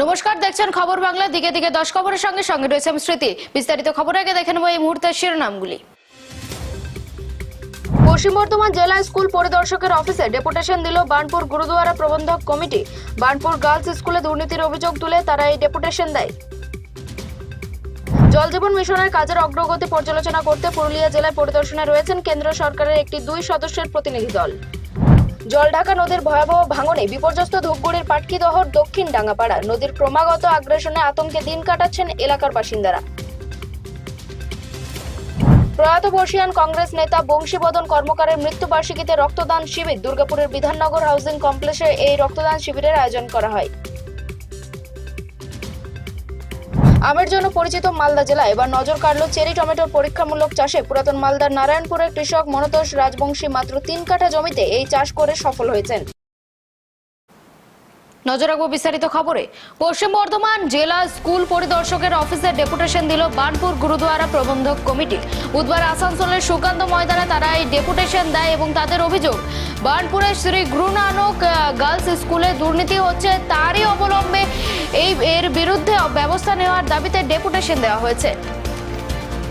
নমস্কার, দেখছেন খবর বাংলা। দিকে দিকে দশ খবরের সঙ্গে সঙ্গে রয়েছে আমি স্মৃতি। বিস্তারিত খবর আগে দেখে নেব এই মুহূর্তের শিরোনামগুলি। পশ্চিম বর্ধমান জেলা স্কুল পরিদর্শকের অফিসে ডেপুটেশন দিল বার্নপুর গুরুদুয়ারা প্রবন্ধক কমিটি। বার্নপুর গার্লস স্কুলে দুর্নীতির অভিযোগ তুলে তারা এই ডেপুটেশন দেয়। জল জীবন মিশনের কাজের অগ্রগতি পর্যালোচনা করতে পুরুলিয়া জেলায় পরিদর্শনে রয়েছেন কেন্দ্র সরকারের একটি দুই সদস্যের প্রতিনিধি দল। জলঢাকা নদীর ভয়াবহ ভাঙনে বিপর্যস্ত ধূপগুড়ির পাটকিদহর দক্ষিণ ডাঙ্গাপাড়া। নদীর ক্রমাগত আগ্রাসনে আতঙ্কে দিন কাটাচ্ছেন এলাকার বাসিন্দারা। প্রয়াত বর্ষিয়ান কংগ্রেস নেতা বংশীবদন কর্মকারের মৃত্যুবার্ষিকীতে রক্তদান শিবির দুর্গাপুরের বিধাননগর হাউসিং কমপ্লেক্সে এই রক্তদান শিবিরের আয়োজন করা হয়। আমের জন্য পরিচিত মালদা জেলা। এবার নজর কাড়ল চেরি টমেটোর পরীক্ষামূলক চাষে। পুরাতন মালদার নারায়ণপুরের কৃষক মনতোষ রাজবংশী মাত্র তিন কাঠা জমিতে এই চাষ করে সফল হয়েছেন। নজর রাখব বিস্তারিত খবরে। পশ্চিম বর্ধমান জেলা স্কুল পরিদর্শকের অফিসে ডেপুটেশন দিল বার্নপুর গুরুদুয়ারা প্রবন্ধক কমিটি। বুধবার আসানসোলের সুকান্ত ময়দানে তারা এই ডেপুটেশন দেয় এবং তাদের অভিযোগ বার্নপুরের শ্রী গুরু নানক গার্লস স্কুলে দুর্নীতি হচ্ছে তারই অবলম্বে এই এর বিরুদ্ধে ব্যবস্থা নেওয়ার দাবিতে ডেপুটেশন দেওয়া হয়েছে।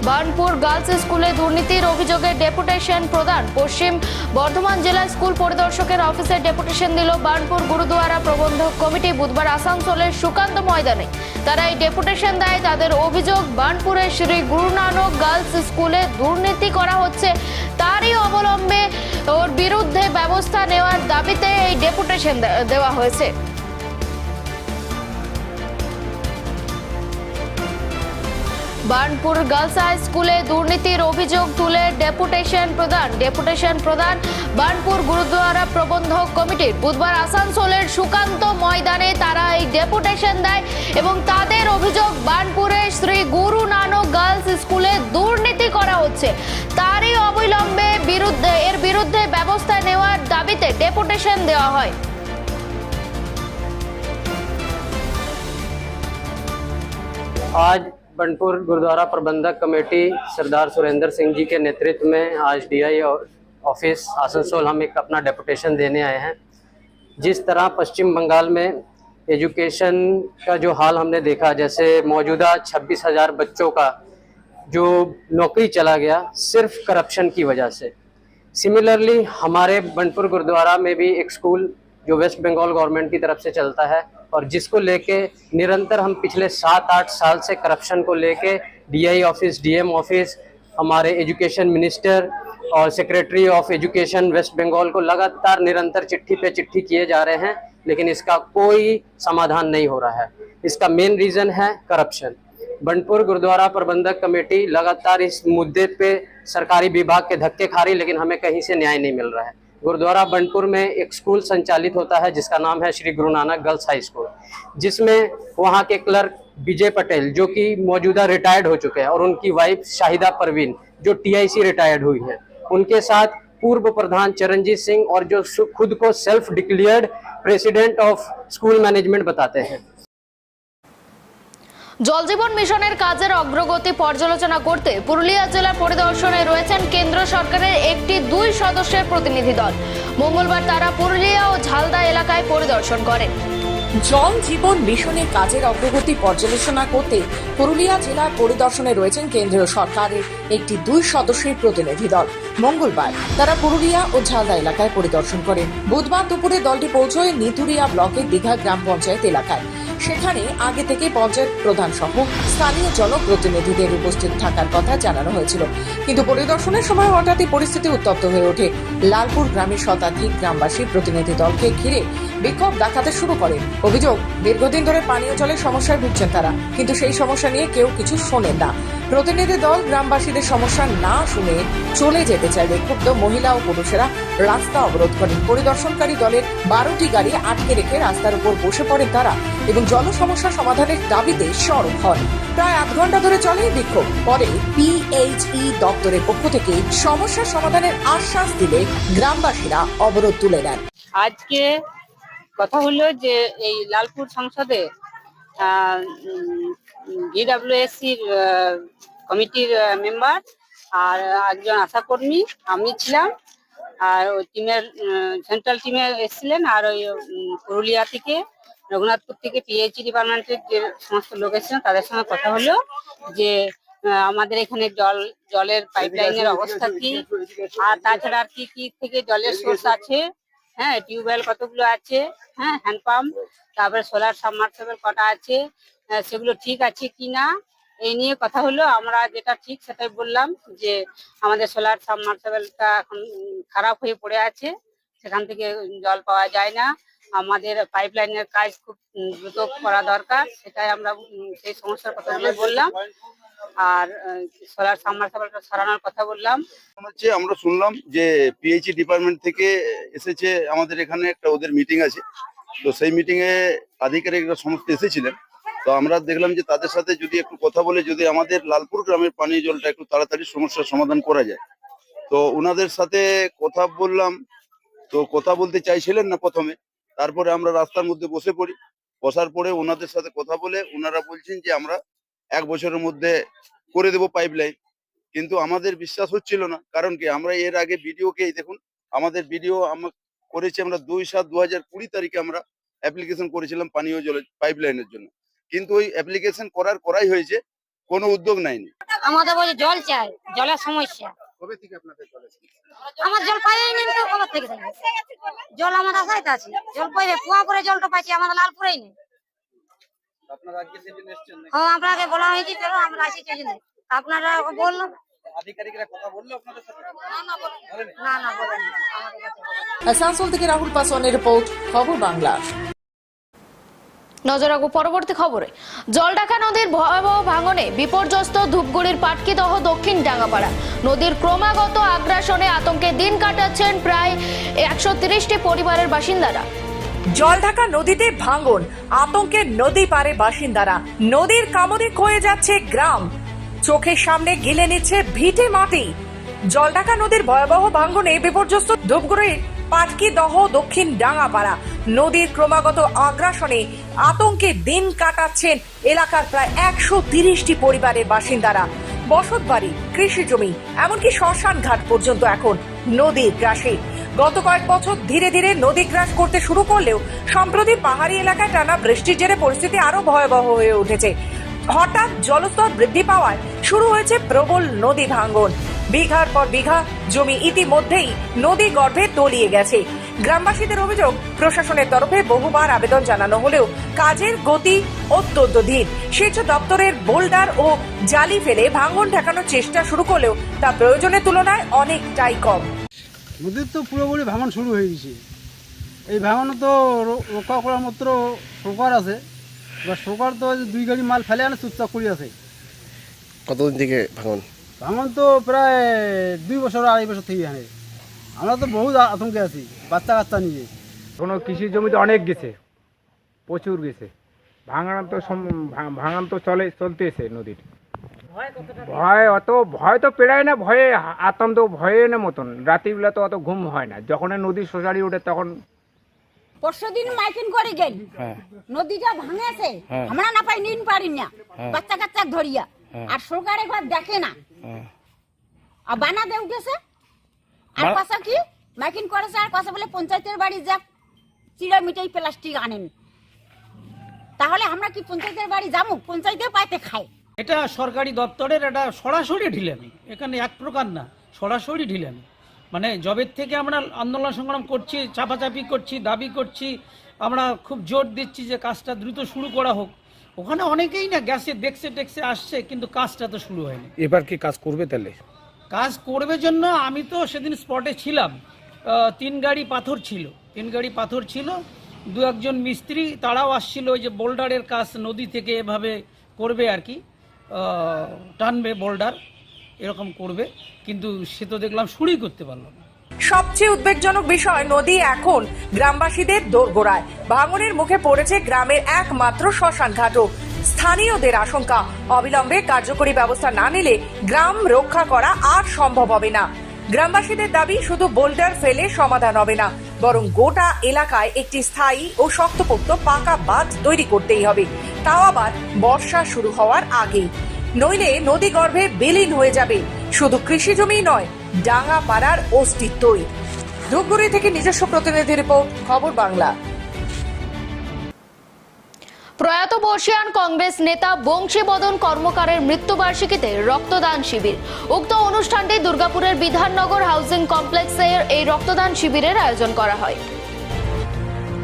বার্নপুর গার্লস স্কুলে দুর্নীতির অভিযোগে ডেপুটেশন প্রদান। পশ্চিম বর্ধমান জেলা স্কুল পরিদর্শকের অফিসে ডেপুটেশন দিল বার্নপুর গুরুদুয়ারা প্রবন্ধক কমিটি বুধবার আসানসোলের সুকান্ত ময়দানে। তারা এই ডেপুটেশন দেয় তাদের অভিযোগ বার্নপুরের শ্রী গুরু নানক গার্লস স্কুলে দুর্নীতি করা হচ্ছে। তারই অবলম্বে ওর বিরুদ্ধে ব্যবস্থা নেওয়ার দাবিতে এই ডেপুটেশন দেওয়া হয়েছে। বার্নপুর গার্লস হাই স্কুলে দুর্নীতির অভিযোগ তুলে ডেপুটেশন প্রদান। ডেপুটেশন প্রদান বার্নপুর গুরুদ্বারা প্রবন্ধক কমিটির। বুধবার আসানসোলের সুকান্ত ময়দানে তারা এই ডেপুটেশন দেয় এবং তাদের অভিযোগ বার্নপুরের শ্রী গুরু নানক গার্লস স্কুলে দুর্নীতি করা হচ্ছে। তারই অবিলম্বে বিরুদ্ধে এর বিরুদ্ধে ব্যবস্থা নেওয়ার দাবিতে ডেপুটেশন দেওয়া হয়। आज बनपुर गुरुद्वारा प्रबंधक कमेटी सरदार सुरेंद्र सिंह जी के नेतृत्व में आज डीआई ऑफ़िस आसनसोल हम एक अपना डेपुटेशन देने आए हैं। जिस तरह पश्चिम बंगाल में एजुकेशन का जो हाल हमने देखा, जैसे मौजूदा छब्बीस हज़ार बच्चों का जो नौकरी चला गया सिर्फ़ करप्शन की वजह से। सिमिलरली हमारे बनपुर गुरुद्वारा में भी एक स्कूल जो वेस्ट बंगाल गवर्नमेंट की तरफ़ से चलता है और जिसको लेके निरंतर हम पिछले सात, आठ साल से करप्शन को लेके डीआई ऑफ़िस डीएम ऑफ़िस हमारे एजुकेशन मिनिस्टर और secretary of education West Bengal को लगातार निरंतर चिट्ठी पे चिट्ठी किए जा रहे हैं, लेकिन इसका कोई समाधान नहीं हो रहा है। इसका मेन रीजन है करप्शन बनपुर गुरुद्वारा प्रबंधक कमेटी लगातार इस मुद्दे पे सरकारी विभाग के धक्के खा रही लेकिन हमें कहीं से न्याय नहीं मिल रहा है। गुरुद्वारा बनपुर में एक स्कूल संचालित होता है, जिसका नाम है Shri Guru Nanak girls high school, जिसमें वहाँ के क्लर्क विजय पटेल, जो कि मौजूदा रिटायर्ड हो चुके हैं, और उनकी वाइफ शाहिदा परवीन, जो टीआईसी रिटायर्ड हुई है। उनके साथ पूर्व प्रधान चरणजीत सिंह और जो खुद को self declared president of school management बताते हैं। জল জীবন মিশনের কাজের অগ্রগতি পর্যালোচনা করতে পুরুলিয়া জেলা পরিদর্শনে রয়েছেন কেন্দ্র সরকারের একটি দুই সদস্যের প্রতিনিধি দল। মঙ্গলবার তারা পুরুলিয়া ও ঝালদা এলাকায় পরিদর্শন করেন। জল জীবন মিশনের কাজের অগ্রগতি পর্যালোচনা করতে পুরুলিয়া জেলা পরিদর্শনে রয়েছেন কেন্দ্রীয় সরকারের একটি দুই সদস্যের প্রতিনিধি দল। মঙ্গলবার তারা পুরুলিয়া ও ঝালদা এলাকায় পরিদর্শন করেন। বুধবার দুপুরে দলটি পৌঁছয় নিতুরিয়া ব্লকের দীঘা গ্রাম পঞ্চায়েত এলাকায়। সেখানে আগে থেকে পঞ্চায়েত প্রধান সহ স্থানীয় জনপ্রতিনিধিদের উপস্থিত থাকার কথা জানানো হয়েছিল। কিন্তু পরিদর্শনের সময় হঠাৎই পরিস্থিতি উত্তপ্ত হয়ে ওঠে। লালপুর গ্রামের শতাধিক গ্রামবাসী প্রতিনিধি দলকে ঘিরে বিক্ষোভ দেখাতে শুরু করে। অভিযোগ, দীর্ঘদিন ধরে পানীয় জলের সমস্যায় ভুগছেন তারা, কিন্তু সেই সমস্যা নিয়ে কেউ কিছু শোনেন না। প্রতিনিধি দল গ্রামবাসীদের সমস্যা না শুনে চলে যেতে চাইলে ক্ষুব্ধ মহিলা ও পুরুষেরা রাস্তা অবরোধ করেন। পরিদর্শনকারী দলের বারোটি গাড়ি আটকে রেখে রাস্তার উপর বসে পড়েন তারা এবং জল সমস্যা সমাধানের দাবিতে সরব হন। প্রায় আধ ঘণ্টা ধরে চলে বিক্ষোভ। পরে পিএইচই দপ্তরের পক্ষ থেকে সমস্যা সমাধানের আশ্বাস দিলে গ্রামবাসীরা অবরোধ তুলে নেন। আজকে কথা হলো যে এই লালপুর সংসদে জিডাব্লিউএসসির কমিটির মেম্বার আর একজন আশাকর্মী, আমি ছিলাম। আর ওই টিমের সেন্ট্রাল টিমে এসেছিলেন আর ওই পুরুলিয়া থেকে, রঘুনাথপুর থেকে পিএইচি ডিপার্টমেন্টের যে সমস্ত লোক এসেছিলেন তাদের সঙ্গে কথা হলো যে আমাদের এখানে জল, জলের পাইপলাইনের অবস্থা কি? আর তাছাড়া আর কি কি থেকে জলের সোর্স আছে? হ্যাঁ টিউবওয়েল কতগুলো আছে? হ্যাঁ হ্যান্ডপাম্প তারপরে সোলার সাবমার্সেবল কটা আছে? সেগুলো ঠিক আছে কি না? এই নিয়ে কথা হলো। আমরা যেটা ঠিক সেটাই বললাম যে আমাদের সোলার সাবমার্সেবলটা এখন খারাপ হয়ে পড়ে আছে। সেখান থেকে জল পাওয়া যায় না। আমাদের পাইপ পাইপলাইনের কাজ খুব দ্রুত করা দরকার। সেটাই আমরা সেই সমস্যার কথাগুলো বললাম। আর সোলার সাবমার্সেবলটা সরানোর কথা বললাম। হচ্ছে আমরা শুনলাম যে পিএইচই ডিপার্টমেন্ট থেকে এসেছে আমাদের এখানে একটা ওদের মিটিং আছে। তো সেই মিটিং এ আধিকারিকরা সমস্ত এসেছিলেন। তো আমরা দেখলাম যে তাদের সাথে যদি একটু কথা বলে যদি আমাদের লালপুর গ্রামের পানীয় জলটা একটু তাড়াতাড়ি সমস্যার সমাধান করা যায়। তো ওনাদের সাথে কথা বললাম, তো কথা বলতে চাইছিলেন না প্রথমে। তারপরে আমরা রাস্তার মধ্যে বসে পড়ি। বসার পরে ওনাদের সাথে কথা বলে ওনারা বলছেন যে আমরা এক বছরের মধ্যে করে দেবো পাইপ লাইন কিন্তু আমাদের বিশ্বাস হচ্ছিল না। কারণ কি? আমরা এর আগে ভিডিওকেই দেখুন, আমাদের ভিডিও আমরা করেছি আমরা দুই সাত দু হাজার কুড়ি তারিখে আমরা অ্যাপ্লিকেশন করেছিলাম পানীয় জলের পাইপ লাইনের জন্য। কিন্তু ওই অ্যাপ্লিকেশন করার করাই হয়েছে কোনো উদ্যোগ নেয়নি। আমাদের বলছে জল চাই জলের সমস্যা। কবে থেকে আপনাদের জল আমার জল পাইনি তো কবে থেকে জল আমাদের আশাইতে আছে। জল পাইবে কুয়া করে জলটা পাইছি আমাদের লালপুরেই নেই। হ্যাঁ আপনাকে বলা হয়েছে চলো আমরা আসি সেই জন্য। আপনারা বলল? আধিকারিকরা কথা বলল আপনাদের সাথে? না না বলেন। আমাদের কাছে বলেনি। আসানসোল থেকে রাহুল পাসওয়ানের রিপোর্ট খবর বাংলা। নজর রাখব পরবর্তী খবরে। জলঢাকা নদীর ভয়াবহ ভাঙনে বিপর্যস্ত ধূপগুড়ির পাটকিদহ দক্ষিণ ডাঙ্গাপাড়া। নদীর ক্রমাগত আগ্রাসনে আতঙ্কে দিন কাটাচ্ছেন প্রায় একশো তিরিশটি পরিবারের বাসিন্দারা। জলঢাকা নদীতে ভাঙন আতঙ্কের নদী পারে বাসিন্দারা। নদীর কামড়ে ক্ষয়ে যাচ্ছে গ্রাম। চোখের সামনে গিলে নিচ্ছে ভিটে মাটি। জলঢাকা নদীর ভয়াবহ ভাঙনে বিপর্যস্ত ধূপগুড়ির পাটকি দহ দক্ষিণ ডাঙ্গাপাড়া নদীর ক্রমাগত আগ্রাসনে আতঙ্কে দিন কাটাচ্ছেন এলাকার প্রায় একশো তিরিশটি পরিবারের বাসিন্দারা। বসত বাড়ি, কৃষি জমি, এমনকি শ্মশান ঘাট পর্যন্ত এখন নদীর গ্রাসে। গত কয়েক বছর ধীরে ধীরে নদী গ্রাস করতে শুরু করলেও সম্প্রতি পাহাড়ি এলাকায় টানা বৃষ্টির জেরে পরিস্থিতি আরও ভয়াবহ হয়ে উঠেছে। হঠাৎ জলস্তর বৃদ্ধি পাওয়ায় শুরু হয়েছে প্রবল নদী ভাঙ্গন বিঘার পর বিঘা জমি ইতিমধ্যেই নদী গর্ভে তলিয়ে গেছে। গ্রামবাসীদের অভিযোগ প্রশাসনের তরফে বহুবার আবেদন জানানো হলেও কাজের গতি অত্যন্ত ধীর। সেচ দপ্তরের বোল্ডার ও জালি ফেলে ভাঙন ঠেকানোর চেষ্টা শুরু করলেও তা প্রয়োজনের তুলনায় অনেকটাই কম। নদীর তো পুরোপুরি ভাঙন শুরু হয়ে গেছে। এই ভাঙনে তো রক্ষা করার মাত্র সরকার আছে। এবার সরকার তো দুই গাড়ি মাল ফেলে আনে চুপচাপ করে আছে। কতদিন থেকে ভাঙন? ভাঙন তো প্রায় দুই বছর আড়াই বছর থেকে আনে আমরা তো বহুত আ- আতঙ্কে আছি বাচ্চা কাচ্চা নিয়ে। কোনো কৃষি জমিতে অনেক গেছে প্রচুর গেছে। ভাঙান তো সম- ভাঙান তো চলে চলতেছে নদীর। ভয় অত ভয় তো পেরায় না ভয়ে আতঙ্ক ভয়ে না মতন। রাত্রিবেলা তো অত ঘুম হয় না। যখন নদী সোসারি ওঠে তখন পরশুদিন মাইকিং করে গেল। নদীটা ভাঙেছে। আমরা না পাই নিন পারি না। বাচ্চা কাচ্চা ধরিয়া। আর সরকার একবার দেখে না। আর বানা বানাতে উঠেছে। আর পাশা কি? মাইকিং করেছে আর পাশা বলে পঞ্চায়েতের বাড়ি যা চিড়া মিটাই প্লাস্টিক আনেন। তাহলে আমরা কি পঞ্চায়েতের বাড়ি যাব? পঞ্চায়েতে পাইতে খাই। এটা সরকারি দপ্তরের এটা সরাসরি ঢিলেমি। এখানে এক প্রকার না সরাসরি ঢিলেমি। মানে জবের থেকে আমরা আন্দোলন সংগ্রাম করছি চাপাচাপি করছি দাবি করছি। আমরা খুব জোর দিচ্ছি যে কাজটা দ্রুত শুরু করা হোক। ওখানে অনেকেই না গ্যাসে দেখছে টেকছে আসছে কিন্তু কাজটা তো শুরু হয়নি। এবার কি কাজ করবে তাহলে? কাজ করবে জন্য আমি তো সেদিন স্পটে ছিলাম। তিন গাড়ি পাথর ছিল। তিন গাড়ি পাথর ছিল। দু একজন মিস্ত্রি তারাও আসছিল ওই যে বোল্ডারের কাজ নদী থেকে এভাবে করবে আর কি। টানবে বোল্ডার এরকম করবে। কিন্তু সে তো দেখলাম শুরুই করতে পারল না। সবচেয়ে উদ্বেগজনক বিষয়, নদী এখন গ্রামবাসীদের দোরগোড়ায়। ভাঙনের মুখে পড়েছে গ্রামের একমাত্র শ্মশান ঘাটও। স্থানীয়দের আশঙ্কা, অবিলম্বে কার্যকরী ব্যবস্থা না নিলে গ্রাম রক্ষা করা আর সম্ভব হবে না। গ্রামবাসীদের দাবি, শুধু বোল্ডার ফেলে সমাধান হবে না, বরং গোটা এলাকায় একটি স্থায়ী ও শক্তপোক্ত পাকা বাঁধ তৈরি করতেই হবে। তাও আবার বর্ষা শুরু হওয়ার আগেই। নইলে নদী গর্ভে বিলীন হয়ে যাবে। শুধু কৃষি জমি নয় ডাঙ্গা পাড়ার অস্তিত্বই। ধূপগুড়ি থেকে নিজস্ব প্রতিনিধি রিপোর্ট, খবর বাংলা। প্রয়াত বর্ষিয়ান কংগ্রেস নেতা বংশীবদন কর্মকারের মৃত্যুবার্ষিকীতে রক্তদান শিবির। উক্ত অনুষ্ঠানটি দুর্গাপুরের বিধাননগর হাউজিং কমপ্লেক্সের এই রক্তদান শিবিরের আয়োজন করা হয়।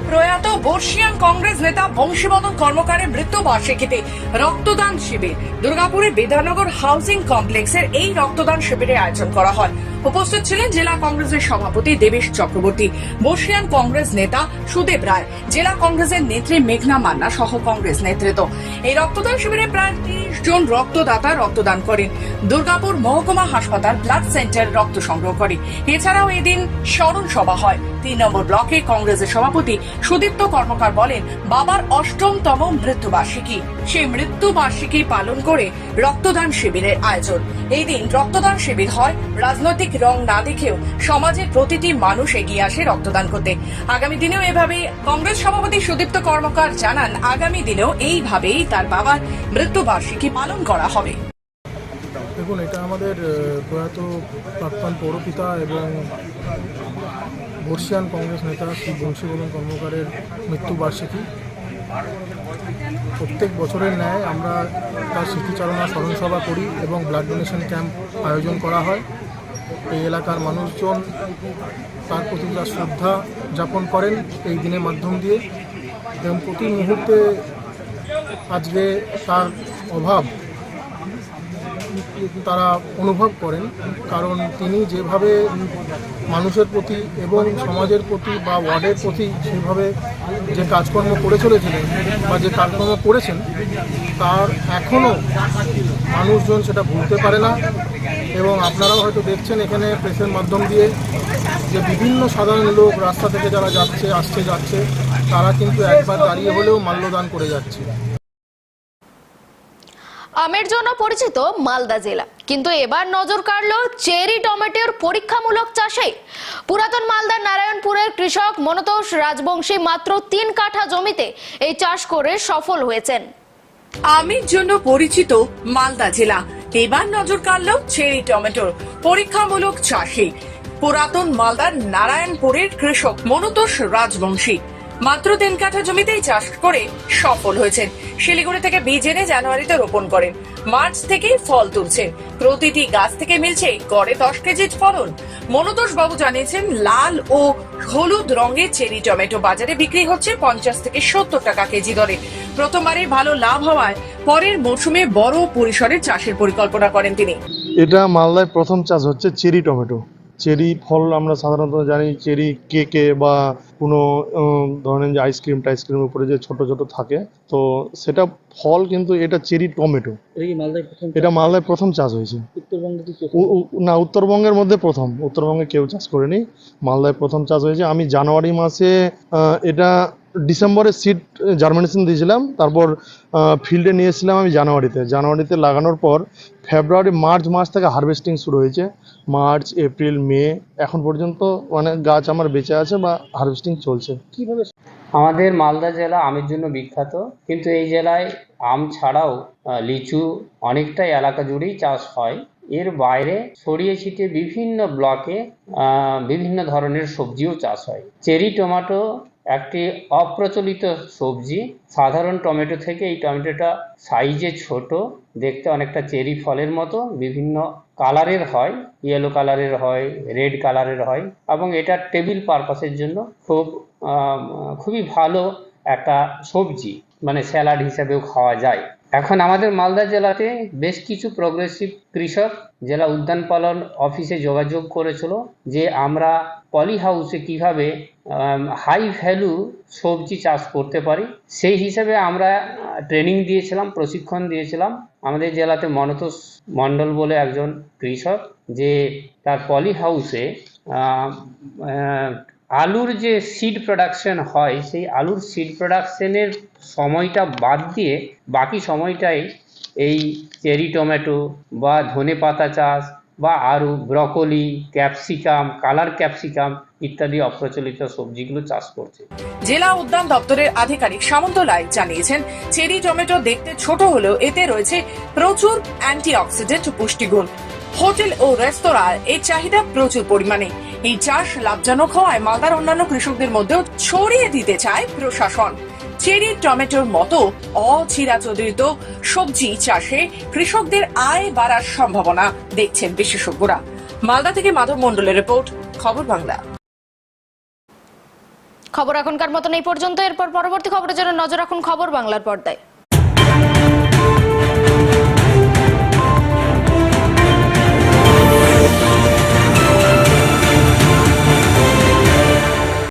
প্রয়াত বর্ষিয়ান কংগ্রেস নেতা বংশীবদন কর্মকারের মৃত্যুবার্ষিকীতে রক্তদান শিবির। দুর্গাপুরের বিধাননগর হাউসিং কমপ্লেক্সের এই রক্তদান শিবিরের আয়োজন করা হয়। উপস্থিত ছিলেন জেলা কংগ্রেসের সভাপতি দেবেশ চক্রবর্তী, বর্ষিয়ান কংগ্রেস নেতা সুদেব রায়, জেলা কংগ্রেসের নেত্রী মেঘনা মান্না সহ কংগ্রেস নেতৃত্ব। এই রক্তদান শিবিরে প্রায় তিরিশ জন রক্তদাতা রক্তদান করেন। দুর্গাপুর মহকুমা হাসপাতাল ব্লাড সেন্টার রক্ত সংগ্রহ করে। এছাড়াও এদিন স্মরণ সভা হয়। তিন নম্বর ব্লকে কংগ্রেসের সভাপতি সুদীপ্ত কর্মকার বলেন, বাবার অষ্টমতম মৃত্যুবার্ষিকী। সেই মৃত্যুবার্ষিকী পালন করে রক্তদান শিবিরের আয়োজন। এই দিন রক্তদান শিবির হয় রাজনৈতিক রং না দেখেও সমাজের প্রতিটি মানুষ এগিয়ে আসে রক্তদান করতে। আগামী দিনেও এভাবে কংগ্রেস সভাপতি সুদীপ্ত কর্মকার জানান, আগামী দিনেও এইভাবেই তার বাবার মৃত্যুবার্ষিকী পালন করা হবে। দেখুন, এটা আমাদের প্রয়াত প্রাক্তন পৌরপিতা এবং বর্ষিয়ান কংগ্রেস নেতা শ্রী বংশীবদন কর্মকারের মৃত্যুবার্ষিকী। প্রত্যেক বছরের ন্যায় আমরা তার স্মৃতিচারণা স্মরণসভা করি এবং ব্লাড ডোনেশন ক্যাম্প আয়োজন করা হয়। এই এলাকার মানুষজন তার প্রতি যা শ্রদ্ধা যাপন করেন এই দিনের মাধ্যম দিয়ে, এবং প্রতি মুহূর্তে আজকে তার অভাব তারা অনুভব করেন, কারণ তিনি যেভাবে মানুষের প্রতি এবং সমাজের প্রতি বা ওয়ার্ডের প্রতি সেভাবে যে কাজকর্ম করে চলেছিলেন বা যে কাজকর্ম করেছেন, তার এখনও মানুষজন সেটা ভুলতে পারে না। এবং আপনারাও হয়তো দেখছেন এখানে প্রেসের মাধ্যম দিয়ে যে বিভিন্ন সাধারণ লোক রাস্তা থেকে যারা যাচ্ছে আসছে যাচ্ছে তারা কিন্তু একবার দাঁড়িয়ে হলেও মাল্যদান করে যাচ্ছে। আমের জন্য পরিচিত মালদা জেলা। কিন্তু এবার নজর কাড়ল চেরি টমেটোর পরীক্ষামূলক চাষে। পুরাতন মালদার নারায়ণপুরের কৃষক মনতোষ রাজবংশী মাত্র তিন কাঠা জমিতে এই চাষ করে সফল হয়েছেন। আমের জন্য পরিচিত মালদা জেলা। এবার নজর কাড়ল চেরি টমেটোর পরীক্ষামূলক চাষে। পুরাতন মালদার নারায়ণপুরের কৃষক মনতোষ রাজবংশী। মাত্র তিন কাঠা জমিতেই চাষ করে সফল হয়েছেন। শিলিগুড়ি থেকে বীজ এনে জানুয়ারিতে রোপণ করেন। মার্চ থেকেই ফল তুলছেন। প্রতিটি গাছ থেকে মিলছে গড়ে দশ কেজি ফলন। মনতোষ বাবু জানিয়েছেন, লাল ও হলুদ রঙের চেরি টমেটো বাজারে বিক্রি হচ্ছে পঞ্চাশ থেকে সত্তর টাকা কেজি দরে। প্রথমবারে ভালো লাভ হওয়ায় পরের মৌসুমে বড় পরিসরে চাষের পরিকল্পনা করেন তিনি। এটা মালদায় প্রথম চাষ হচ্ছে চেরি টমেটো। চেরি ফল আমরা সাধারণত জানি চেরি কেকে বা কোনো ধরনের যে আইসক্রিম টাইসক্রিমের উপরে যে ছোট ছোট থাকে। তো সেটা ফল কিন্তু এটা চেরি টমেটো। এটা মালদায় প্রথম চাষ? হয়েছে। না উত্তরবঙ্গের মধ্যে প্রথম। উত্তরবঙ্গে কেউ চাষ করেনি। মালদায় প্রথম চাষ হয়েছে। আমি জানুয়ারি মাসে এটা ডিসেম্বরে সিড জার্মিনেশন দিয়েছিলাম তারপর ফিল্ডে নিয়ে এসেছিলাম আমি জানুয়ারিতে। জানুয়ারিতে লাগানোর পর ফেব্রুয়ারি মার্চ মাস থেকে হারভেস্টিং শুরু হয়েছে। মার্চ এপ্রিল মে এখন পর্যন্ত মানে গাছ আমার বেঁচে আছে বা হারভেস্টিং চলছে। কীভাবে আমাদের মালদা জেলা আমের জন্য বিখ্যাত কিন্তু এই জেলায় আম ছাড়াও লিচু অনেকটাই এলাকা জুড়েই চাষ হয়। এর বাইরে ছড়িয়ে ছিটিয়ে বিভিন্ন ব্লকে বিভিন্ন ধরনের সবজিও চাষ হয়। চেরি টমেটো একটি অপ্রচলিত সবজি, সাধারণ টমেটো থেকে এই টমেটোটা সাইজে ছোট, দেখতে অনেকটা চেরি ফলের মতো, বিভিন্ন কালারের হয় ইয়েলো কালারের হয় রেড কালারের হয়, এবং এটা টেবিল পারপাসের জন্য খুব খুবই ভালো একটা সবজি মানে স্যালাড হিসাবেও খাওয়া যায়। এখন আমাদের মালদা জেলাতে বেশ কিছু প্রগ্রেসিভ কৃষক জেলা উদ্যান পালন অফিসে যোগাযোগ করেছিল যে আমরা পলি হাউসে কীভাবে হাই ভ্যালু সবজি চাষ করতে পারি। সেই হিসেবে আমরা ট্রেনিং দিয়েছিলাম, প্রশিক্ষণ দিয়েছিলাম আমাদের জেলাতে মনতোষ মণ্ডল বলে একজন কৃষক যে তার পলি হাউসে আলুর যে সিড প্রোডাকশন হয়, সেই আলুর সিড প্রোডাকশনের সময়টা বাদ দিয়ে বাকি সময়টাই এই চেরি টমেটো বা ধনে পাতা চাষ বা আরও ব্রকলি, ক্যাপসিকাম, কালার ক্যাপসিকাম ইত্যাদি অপ্রচলিত সবজিগুলো চাষ করছে। জেলা উদ্যান দপ্তরের আধিকারিক সামন্ত লাই জানিয়েছেন, চেরি টমেটো দেখতে ছোট হলেও এতে রয়েছে প্রচুর অ্যান্টিঅক্সিডেন্ট পুষ্টিগুণ। হোটেল ও রেস্তোরাঁয় এর চাহিদা প্রচুর পরিমাণে। এই চাষ লাভজনক হওয়ায় মালদার অন্যান্য কৃষকদের মধ্যেও ছড়িয়ে দিতে চায় প্রশাসন। চেরি টমেটোর মতো অচিরাচরিত সবজি চাষে কৃষকদের আয় বাড়ার সম্ভাবনা দেখছেন বিশেষজ্ঞরা। মালদা থেকে মাধব মন্ডলের রিপোর্ট, খবর বাংলা। খবর এখনকার মতন এই পর্যন্ত। এরপর পরবর্তী খবরের জন্য নজর রাখুন খবর বাংলার পর্দায়।